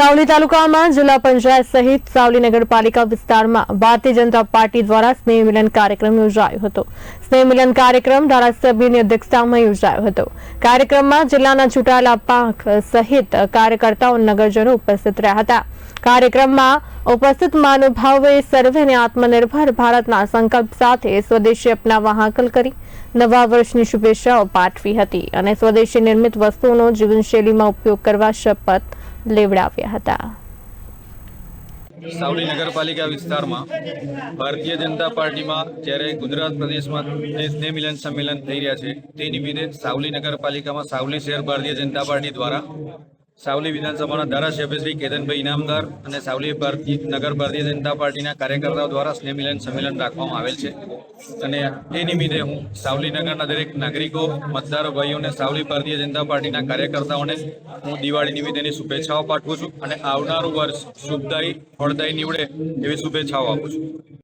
સાવલી તાલુકામાં જિલ્લા પંચાયત સહિત સાવલી નગરપાલિકા વિસ્તારમાં ભારતીય જનતા પાર્ટી દ્વારા સ્નેહ મિલન કાર્યક્રમ યોજાયો હતો. સ્નેહ મિલન કાર્યક્રમ ધારાસભ્યની અધ્યક્ષતામાં યોજાયો હતો. કાર્યક્રમમાં જિલ્લાના ચૂંટાયેલા પાંખ સહિત કાર્યકર્તાઓ નગરજનો ઉપસ્થિત રહ્યા હતા. કાર્યક્રમમાં ઉપસ્થિત મહાનુભાવોએ સર્વેને આત્મનિર્ભર ભારતના સંકલ્પ સાથે સ્વદેશી અપનાવવા હાકલ કરી, નવા વર્ષની શુભેચ્છાઓ પાઠવી હતી અને સ્વદેશી નિર્મિત વસ્તુઓનો જીવનશૈલીમાં ઉપયોગ કરવા શપથ લેવડાવ્યા હતા. સાવલી નગરપાલિકા વિસ્તારમાં ભારતીય જનતા પાર્ટીમાં જ્યારે ગુજરાત પ્રદેશમાં જે સ્નેહ મિલન સંમેલન થઈ રહ્યા છે, તે નિમિત્તે સાવલી નગરપાલિકામાં સાવલી શહેર ભારતીય જનતા પાર્ટી દ્વારા સાવલી વિધાનસભાના ધારાસભ્ય શ્રી કેતનભાઈ ઇનામદાર અને સાવલી ભારતીય નગર ભારતીય જનતા પાર્ટીના કાર્યકર્તાઓ દ્વારા સ્નેહ મિલન સંમેલન રાખવામાં આવેલ છે. અને તે નિમિત્તે હું સાવલી નગરના દરેક નાગરિકો, મતદારો, ભાઈઓને સાવલી ભારતીય જનતા પાર્ટીના કાર્યકર્તાઓને હું દિવાળી નિમિત્તેની શુભેચ્છાઓ પાઠવું છું અને આવનારું વર્ષ શુભદાયી, ફળદાયી નીવડે એવી શુભેચ્છાઓ આપું છું.